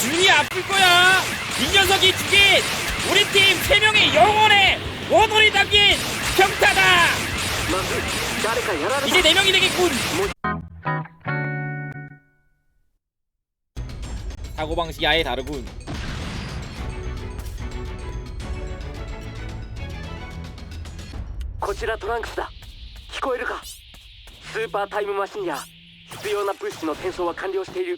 준이 아플 거야. 이 녀석이 죽인 우리 팀 세 명의 영혼의 원혼이 담긴 평타다. まずい誰かやられ 이제 네 명이 되겠군. 사고 방식이 아예 다르군. こちらトランクスだ聞こえるかスーパータイムマシンや必要な物資の転送は完了している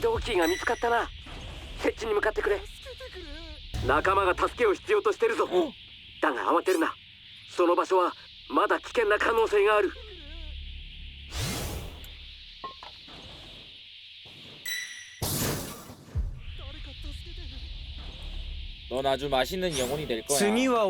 起動キーが見つかったな設置に向かってくれ仲間が助けを必要としてるぞ 어? だが慌てるなその場所はまだ危険な可能性がある 넌 아주 맛있는 영혼이 될 거야. 次は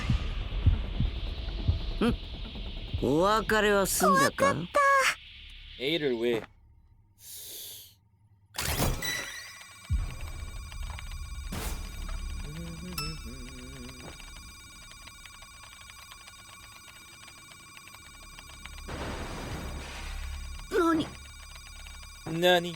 お別れは済んだか A를 왜?何 나니?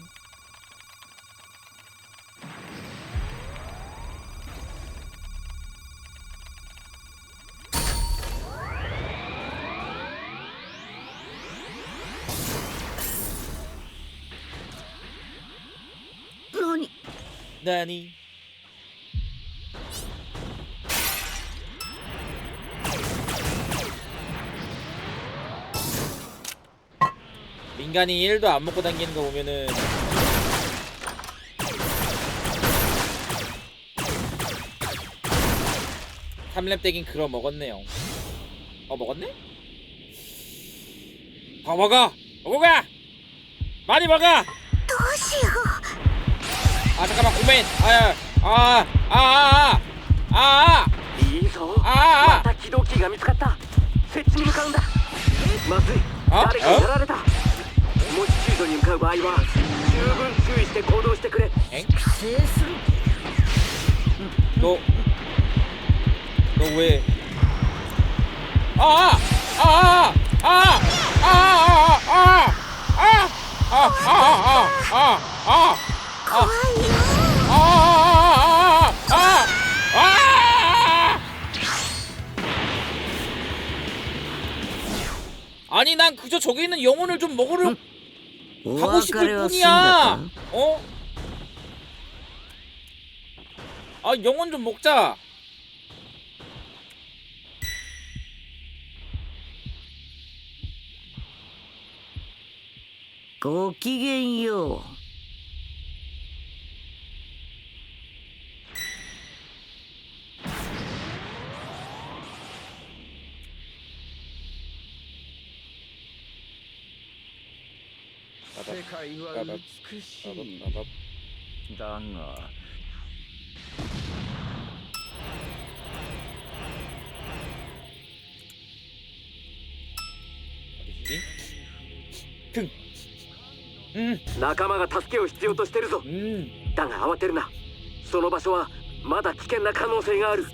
나니? 민간이 1도 안 먹고 당기는 거 보면은 삼렙 떼긴 그거 먹었네요. 어 먹었네? 더 먹어! 먹어 가! 많이 먹어! どうしよ 아 잠깐만 고멘 아아아아아아 아, 아, いいぞああまた起動キーが見つかった設置に向かうんだまずいあ誰かやられたもし救助に向かう場合は十分注意して行動してくれ 엥? う制する 너, 너 왜? 아, 아, 아, 아, 아, 아, 아, 아, 아, 아, 아, 아, 아, 怖いよ 아니 난 그저 저기 있는 영혼을 좀 먹으러 가고 싶을 뿐이야. 어? 아 영혼 좀 먹자. 고기겐요 界は美しいだが 어디지? 등. 음, 仲間が助けを必要としてるぞ 음. だが慌てるなその場所はまだ危険な可能性がある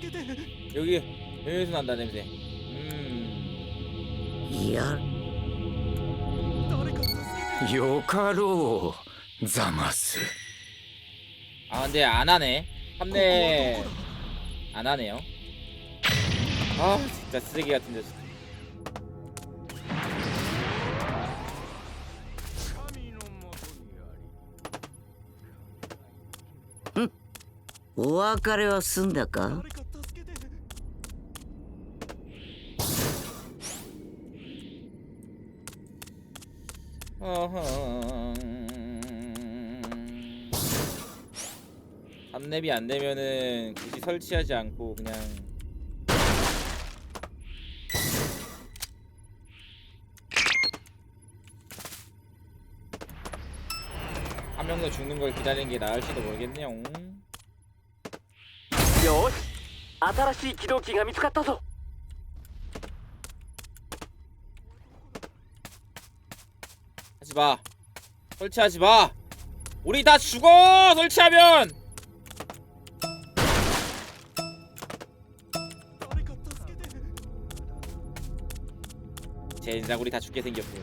여기 여기서 난다 냄새. 음. いや よかろうザマス 아 근데 안 하네. 3대 안 하네요. 아 진짜 쓰레기 같은 자식.神のもとにありお別れは済んだか 어허. 3렙이 안 되면은 굳이 설치하지 않고 그냥 한 명 더 죽는 걸 기다리는 게 나을지도 모르겠네요. よし新しい起動機が見つかったぞ 하지 마. 설치하지 마. 우리 다 죽어. 설치하면. 젠장 우리 다 죽게 생겼고.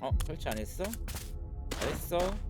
어 설치 안 했어? 잘했어.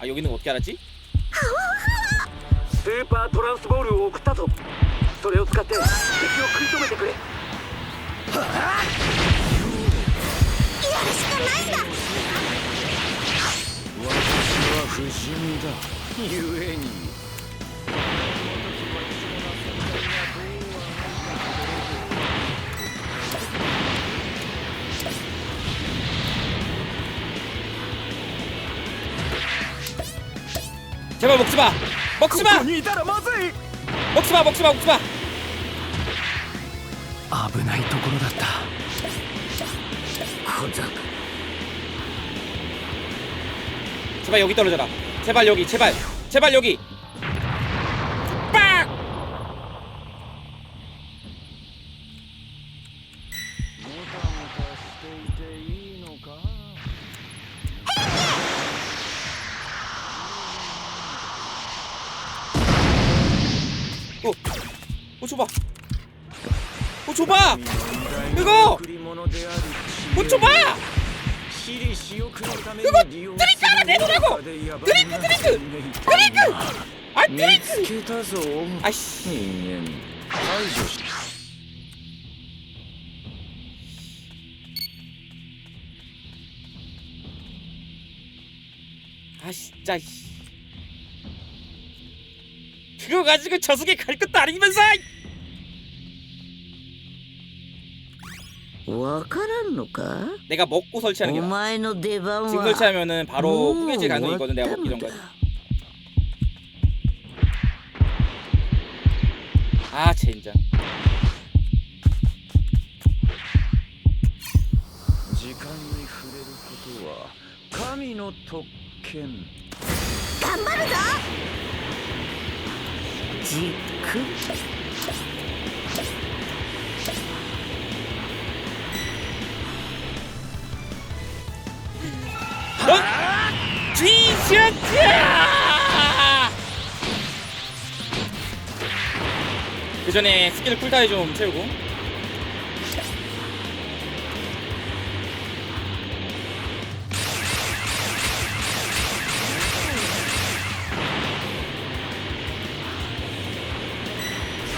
아 여기 있는 거 어떻게 알았지? スーパートランスボールを送ったぞそれを使って敵を食い止めてくれやるしかないんだ私は不死身だゆえに「 제발 먹지 마. 먹지 마. にいたらまずい 먹지 마. 먹지 마. 먹지 마. 危ないところだった小僧 제발 여기 떨어져라. 제발 여기. 제발. 제발 여기. 줘봐. 어 줘봐! 이거! 어 줘봐! 이거 드링크 하나 내놓으라고! 드링크 드링크! 드링크! 아 드링크! 아이씨. 아 진짜 그거 가지고 저 속에 갈 것도 아니면서 わからんのか 내가 먹고 お 설치하는 게 나아. 前の出番 지금 は 설치하면은 바로 もう 후계질 가능성이 終わ 있거든. った 내가 먹기 の 전까지. だ 아 젠장. 時間に触れることは神の特権頑張るぞじっくり 뒤졌다! 그 전에 스킬 쿨타임 좀 채우고.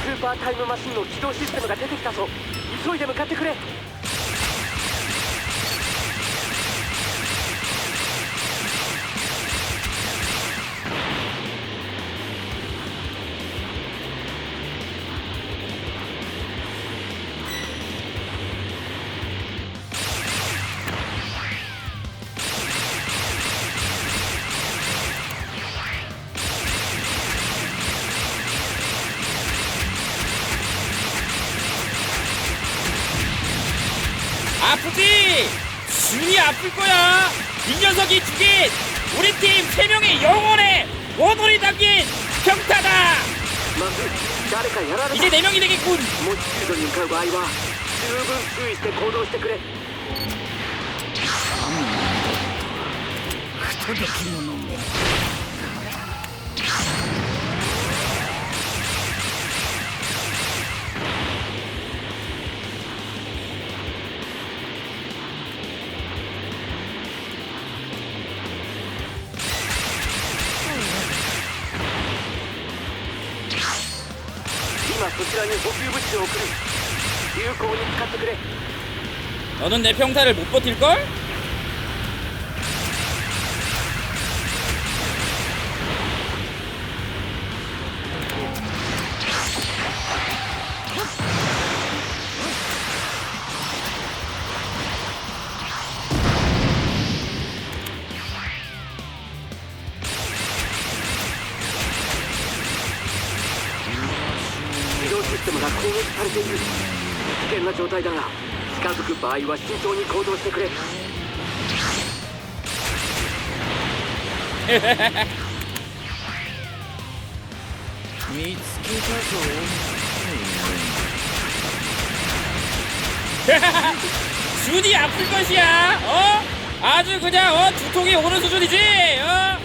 스ーパータイムマシンの起動システムが出てきたぞ急いで向かってくれ 준이 아플 거야. 이 녀석이 죽인 우리 팀 세 명의 영혼의 원혼이 담긴 평타다. まず誰かやられた 이제 네 명이 되겠군. もし救助に向かう場合は十分注意して行動してくれ不届き者め 今そちらに補給物資を送る有効に使ってくれ 너는 내 평타를 못 버틸 걸? 攻撃されている危険な状態だが近づく場合は慎重に行動してくれ 見つけたぞ 준이 아플 것이야. 어? 아주 그냥 어 두통이 오는 수준이지. 어?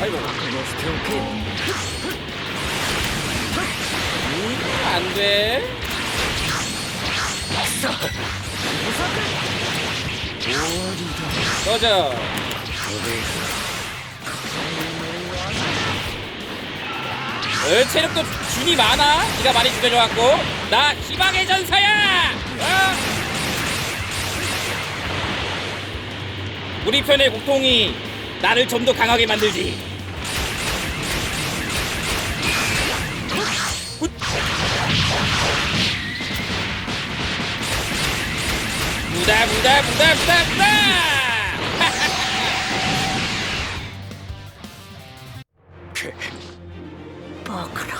아이고, 안 돼. 아싸! 어, 체력도 준이 많아. 니가 많이 죽여줘갖고. 나 희망의 전사야! 어? 우리 편의 고통이 나를 좀 더 강하게 만들지. 무다 무다 무다 무다 무다. 먹으러.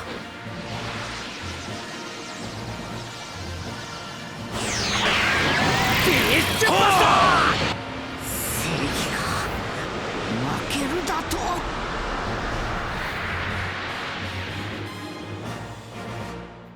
이쪽